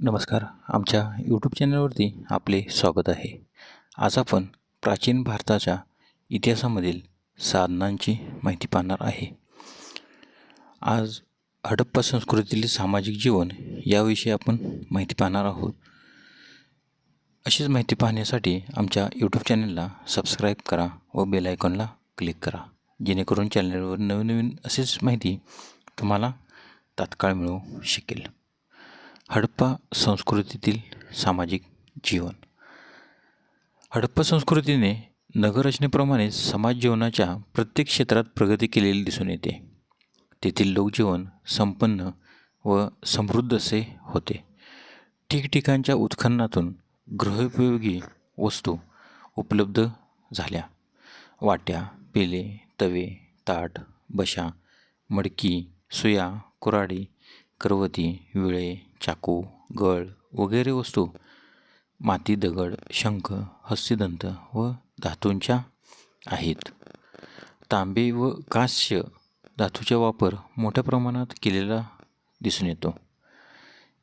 नमस्कार. आमच्या यूट्यूब चॅनलवरती आपले स्वागत आहे. आज आपण प्राचीन भारताच्या इतिहासामधील साधनांची माहिती पाहणार आहे. आज हडप्पा संस्कृतीतील सामाजिक जीवन याविषयी आपण माहिती पाहणार आहोत. अशीच माहिती पाहण्यासाठी आमच्या यूट्यूब चॅनलला सबस्क्राईब करा व बेल आयकॉनला क्लिक करा. जेणेकरून चॅनलवर नवीन नवीन अशीच माहिती तुम्हाला तात्काळ मिळू शकेल. हडप्पा संस्कृतीतील सामाजिक जीवन. हडप्पा संस्कृतीने नगररचनेप्रमाणे समाज जीवनाच्या प्रत्येक क्षेत्रात प्रगती केलेली दिसून येते. तेथील लोकजीवन संपन्न व समृद्ध असे होते. ठिकठिकाणच्या उत्खननातून गृहोपयोगी वस्तू उपलब्ध झाल्या. वाट्या पेले तवे ताट बशा मडकी सुया कुराडी करवती विळे चाकू गळ वगैरे वस्तू माती दगड शंख हस्तिदंत व धातूंच्या आहेत. तांबे व कांस्य धातूचा वापर मोठ्या प्रमाणात केलेला दिसून येतो.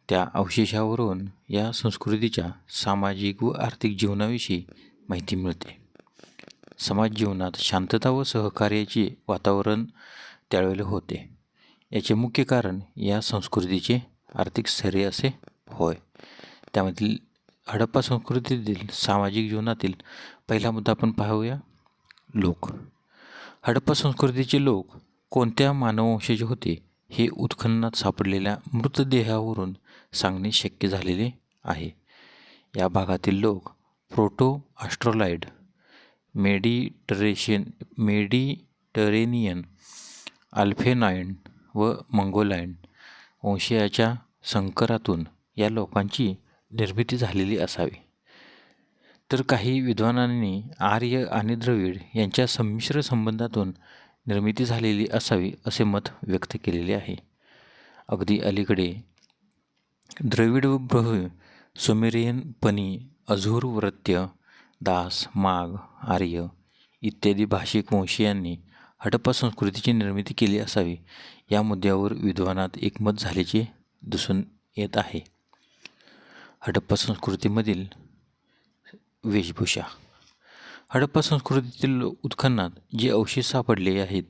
त्या अवशेषावरून या संस्कृतीच्या सामाजिक व आर्थिक जीवनाविषयी माहिती मिळते. समाज जीवनात शांतता व सहकार्याचे वातावरण त्यावेळेला होते. याचे मुख्य कारण या संस्कृतीचे आर्थिक स्थैर्य असे? होय. त्यामधील हडप्पा संस्कृतीतील सामाजिक जीवनातील पहिला मुद्दा आपण पाहूया. लोक. हडप्पा संस्कृतीचे लोक कोणत्या मानववंशाचे होते हे उत्खननात सापडलेल्या मृतदेहावरून सांगणे शक्य झालेले आहे. या भागातील लोक प्रोटो ॲस्ट्रोलाइड मेडिटरेशन मेडिटरेनियन अल्फेनाईन व मंगोलाईन वंशीयाच्या संकरातून या लोकांची निर्मिती झालेली असावी. तर काही विद्वानांनी आर्य आणि द्रविड यांच्या संमिश्र संबंधातून निर्मिती झालेली असावी असे मत व्यक्त केलेले आहे. अगदी अलीकडे द्रविड व ब्रह सुमेरियन पनी अझूर वृत्य दास माग आर्य इत्यादी भाषिक वंशीयांनी हडप्पा संस्कृतीची निर्मिती केली असावी. या मुद्द्यावर विद्वानात एकमत झाल्याचे दिसून येत आहे. हडप्पा संस्कृतीमधील वेशभूषा. हडप्पा संस्कृतीतील उत्खननात जे अवशेष सापडले आहेत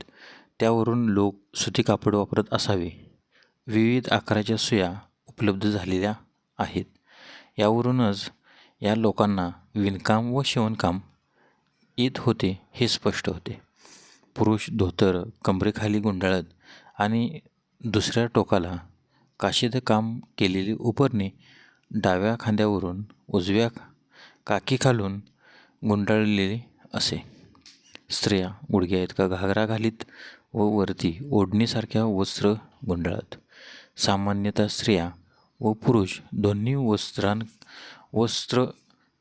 त्यावरून लोक सुती कापड वापरत असावे. विविध आकाराच्या सुया उपलब्ध झालेल्या आहेत. यावरूनच या लोकांना विणकाम व शिवणकाम येत होते हे स्पष्ट होते. पुरुष धोतर कमरेखाली गुंडाळत आणि दुसऱ्या टोकाला काशीद काम केलेली उपरणे डाव्या खांद्यावरून उजव्या काकी खालून गुंडाळलेली असे. स्त्रिया गुडघ्या का घागरा घालीत व वरती ओढणीसारख्या वस्त्र गुंडाळत. सामान्यतः स्त्रिया व पुरुष दोन्ही वस्त्रां वस्त्र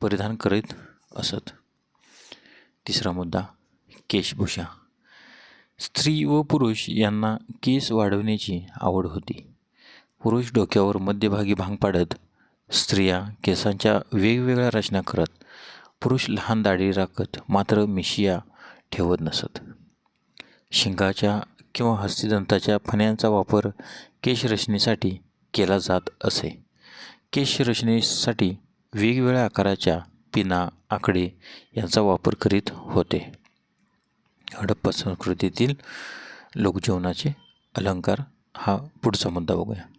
परिधान करीत असत. तिसरा मुद्दा केशभूषा. स्त्री व पुरुष यांना केस वाढवण्याची आवड होती. पुरुष डोक्यावर मध्यभागी भांग पाडत स्त्रिया केसांच्या वेगवेगळ्या रचना करत पुरुष लहान दाढी राखत मात्र मिशिया ठेवत नसत. शिंगाच्या किंवा हस्तिदंताच्या फण्यांचा वापर केशरचनेसाठी केला जात असे. केशरचनेसाठी वेगवेगळ्या आकाराच्या पिना आकडे यांचा वापर करीत होते. हडप्पा संस्कृतीतील लोकजीवनाचे अलंकार हा पुढचा मुद्दा बघूया.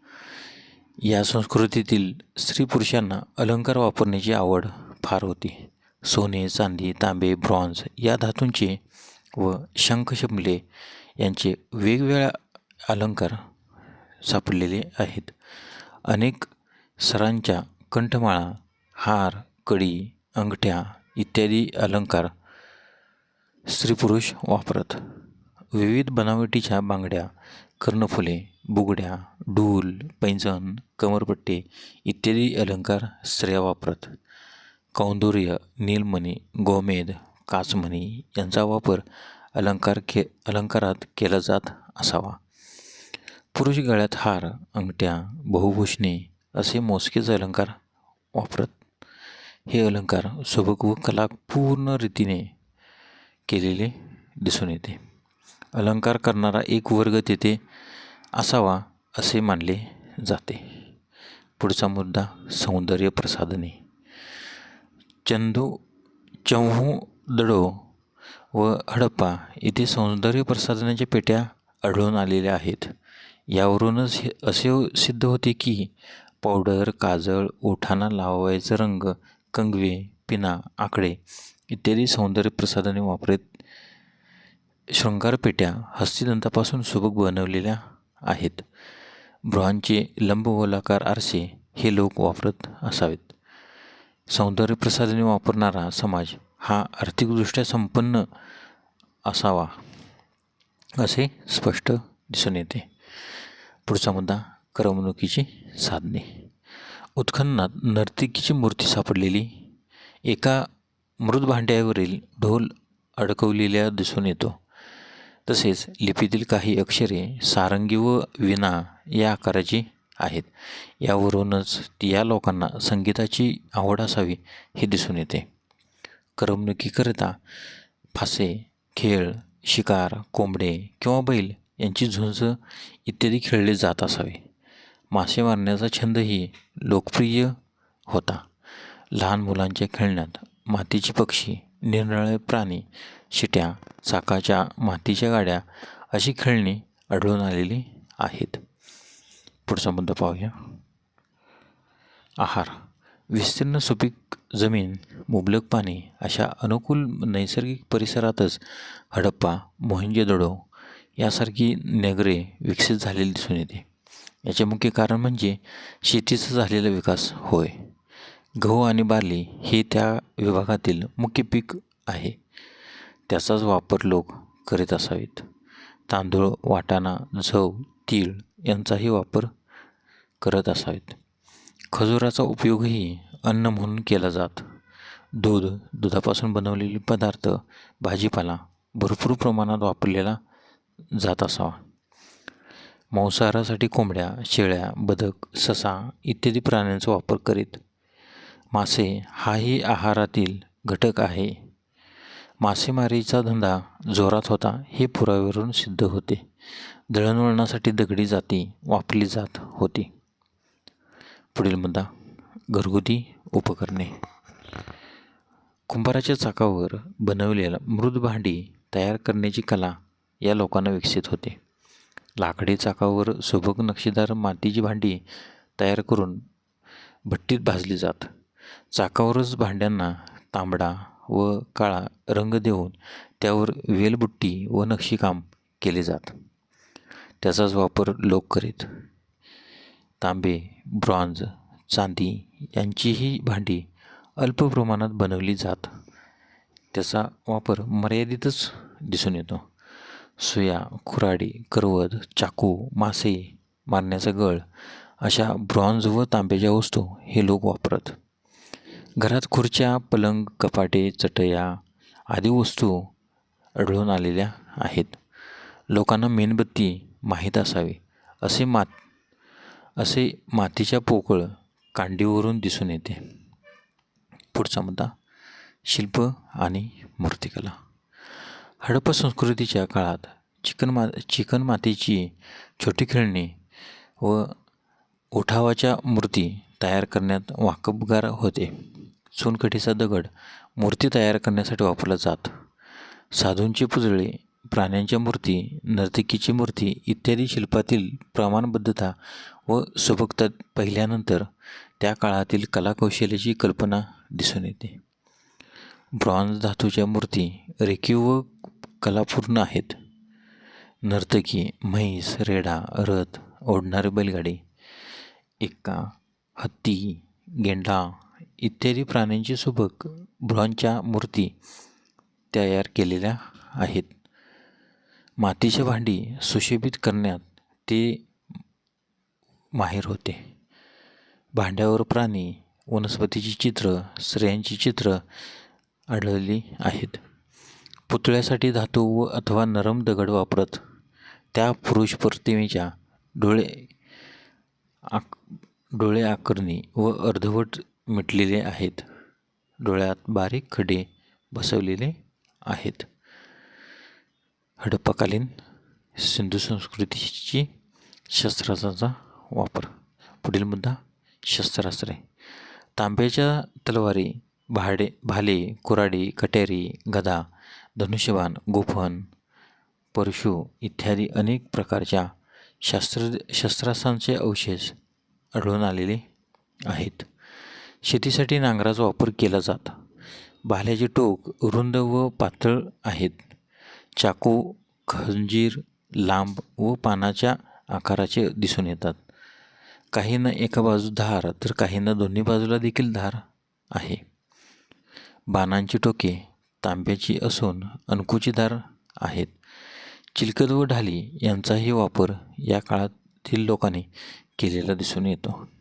या संस्कृतीतील स्त्री पुरुषांना अलंकार वापरण्याची आवड फार होती. सोने चांदी तांबे ब्रॉन्झ या धातूंचे व शंखशमले यांचे वेगवेगळ्या अलंकार सापडलेले आहेत. अनेक सरांच्या कंठमाळा हार कडी अंगठ्या इत्यादी अलंकार स्त्री पुरुष वापरत. विविध बनावटीच्या बांगड्या कर्णफुले बुगड्या ढूल पैंजण कमरपट्टे इत्यादी अलंकार स्त्रिया वापरत. कौंदर्य नीलमणी गोमेद काचमणी यांचा वापर अलंकार के अलंकारात केला जात असावा. पुरुष गळ्यात हार अंगठ्या बहुभूषणे असे मोजकेच अलंकार वापरत. हे अलंकार सुबक व कलापूर्ण रीतीने केलेले दिसून येते. अलंकार करणारा एक वर्ग तेथे असावा असे मानले जाते. पुढचा मुद्दा सौंदर्य प्रसाधने. चंदू चौहूदडो व हडप्पा इथे सौंदर्य प्रसाधनाच्या पेट्या आढळून आलेल्या आहेत. यावरूनच हे असे सिद्ध होते की पावडर काजळ ओठांना लावायचं रंग कंगवे पिना आकडे इत्यादी सौंदर्य प्रसाधने वापरत शृंगारपेट्या हस्तिदंतापासून सुबक बनवलेल्या आहेत. ब्रॉनचे लंबगोलाकार आरसे हे लोक वापरत असावेत. सौंदर्यप्रसाधने वापरणारा समाज हा आर्थिकदृष्ट्या संपन्न असावा असे स्पष्ट दिसून येते. पुढचा मुद्दा करमणुकीची साधने. उत्खननात नर्तकीची मूर्ती सापडलेली एका मृत भांड्यावरील ढोल अडकवलेल्या दिसून येतो. तसेच लिपीतील काही अक्षरे सारंगी व विना या आकाराची आहेत. यावरूनच या लोकांना संगीताची आवड असावी हे दिसून येते. करमणुकीकरिता फासे खेळ शिकार कोंबडे किंवा बैल यांची झुंज इत्यादी खेळले जात असावे. मासे मारण्याचा छंदही लोकप्रिय होता. लहान मुलांच्या खेळण्यात मातीची पक्षी निरनिराळे प्राणी शिट्या चाकाच्या मातीच्या गाड्या अशी खेळणी आढळून आलेली आहेत. पुढचा मुद्दा पाहूया. आहार. विस्तीर्ण सुपीक जमीन मुबलक पाणी अशा अनुकूल नैसर्गिक परिसरातच हडप्पा मोहिंजेदडो यासारखी नगरे विकसित झालेली दिसून येते. याचे मुख्य कारण म्हणजे शेतीचा झालेला विकास होय. गहू आणि बार्ली हे त्या विभागातील मुख्य पीक आहे. त्याचाच वापर लोक करीत असावेत. तांदूळ वाटाणा झव तीळ यांचाही वापर करत असावेत. खजुराचा उपयोगही अन्न म्हणून केला जात. दूध दुधापासून बनवलेले पदार्थ भाजीपाला भरपूर प्रमाणात वापरलेला जात असावा. मांसाहारासाठी कोंबड्या शेळ्या बदक ससा इत्यादी प्राण्यांचा वापर करीत मासे हाही आहारातील घटक आहे. मासेमारीचा धंदा जोरात होता हे पुराव्यावरून सिद्ध होते. दळणवळणासाठी दगडी जाती वापरली जात होती. पुढील मुद्दा घरगुती उपकरणे. कुंभाराच्या चाकावर बनवलेला मृद भांडी तयार करण्याची कला या लोकांना विकसित होते. लाकडी चाकावर सुबक नक्षीदार मातीची भांडी तयार करून भट्टीत भाजली जात. चाकावरच भांड्यांना तांबडा व काळा रंग देऊन त्यावर वेलबुट्टी व नक्षीकाम केले जात. त्याचाच वापर लोक करीत. तांबे ब्रॉन्झ चांदी यांचीही भांडी अल्प प्रमाणात बनवली जात. त्याचा वापर मर्यादितच दिसून येतो. सुया खुराडी करवद चाकू मासे मारण्याचा गळ अशा ब्रॉन्झ व तांब्याच्या वस्तू हे लोक वापरत. घरात खुर्च्या पलंग कपाटे चटया आदी वस्तू आढळून आलेल्या आहेत. लोकांना मेणबत्ती माहीत असावी असे मात असे मातीच्या पोकळ कांडीवरून दिसून येते. पुढचा मुद्दा शिल्प आणि मूर्तिकला. हडप्पा संस्कृतीच्या काळात चिकन मा चिकन मातीची छोटी खेळणी व उठावाच्या मूर्ती तयार करण्यात वाकबगार होते. चुनखडीचा दगड मूर्ती तयार करण्यासाठी वापरला जात. साधूंची पुजळे प्राण्यांच्या मूर्ती नर्तकीची मूर्ती इत्यादी शिल्पातील प्रमाणबद्धता व सुबकता पाहिल्यानंतर त्या काळातील कलाकौशल्याची कल्पना दिसून येते. ब्रॉन्झ धातूच्या मूर्ती रेखीव व कलापूर्ण आहेत. नर्तकी म्हैस रेडा रथ ओढणारी बैलगाडी एक्का हत्ती गेंडा इत्यादी प्राण्यांची सुबक ब्रॉनच्या मूर्ती तयार केलेल्या आहेत. मातीच्या भांडी सुशोभित करण्यात ते माहीर होते. भांड्यावर प्राणी वनस्पतीची चित्र स्त्रियांची चित्र आढळली आहेत. पुतळ्यासाठी धातू व अथवा नरम दगड वापरत त्या पुरुष प्रतिमेच्या डोळे आक डोळे आकरणी व अर्धवट मिटलेले आहेत. डोळ्यात बारीक खडे बसवलेले आहेत. हडप्पाकालीन सिंधू संस्कृतीची शस्त्राचा वापर. पुढील मुद्दा शस्त्रास्त्रे. तांब्याच्या तलवारी भाडे भाले कुऱ्हाडी कटेरी गदा धनुष्यबाण गोफण परशु इत्यादी अनेक प्रकारच्या शास्त्र शस्त्रास्त्रांचे अवशेष आढळून आलेले आहेत. शेतीसाठी नांगराचा वापर केला जात. भाल्याचे टोक रुंद व पातळ आहेत. चाकू खंजीर लांब व पानाच्या आकाराचे दिसून येतात. काहींना एका बाजू धार तर काहींना दोन्ही बाजूला देखील धार आहे. बाणांची टोके तांब्याची असून अनकुची धार आहेत. चिलकत व ढाली यांचाही वापर या काळातील लोकांनी केलेला दिसून येतो.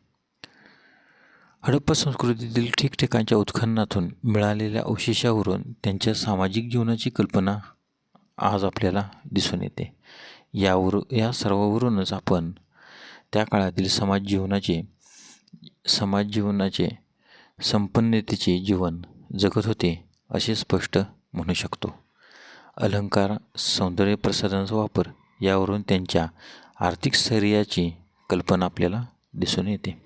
हडप्पा संस्कृतीतील ठिकठिकाणच्या उत्खननातून मिळालेल्या अवशेषावरून त्यांच्या सामाजिक जीवनाची कल्पना आज आपल्याला दिसून येते. यावर या सर्वावरूनच आपण त्या काळातील समाज जीवनाचे समाज जीवनाचे संपन्नतेचे जीवन जगत होते असे स्पष्ट म्हणू शकतो. अलंकार सौंदर्य प्रसाधनाचा वापर यावरून त्यांच्या आर्थिक स्थैर्याची कल्पना आपल्याला दिसून येते.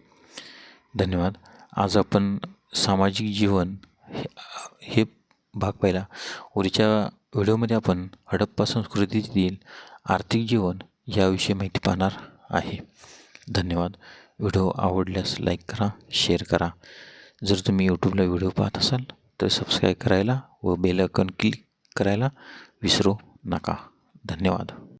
धन्यवाद. आज आपण सामाजिक जीवन हे हे भाग पाहिला. उद्याच्या व्हिडिओमध्ये आपण हडप्पा संस्कृतीतील आर्थिक जीवन याविषयी माहिती पाहणार आहे. धन्यवाद. व्हिडिओ आवडल्यास लाईक करा शेअर करा. जर तुम्ही यूट्यूबला व्हिडिओ पाहत असाल तर सबस्क्राईब करायला व बेल आयकॉन क्लिक करायला विसरू नका. धन्यवाद.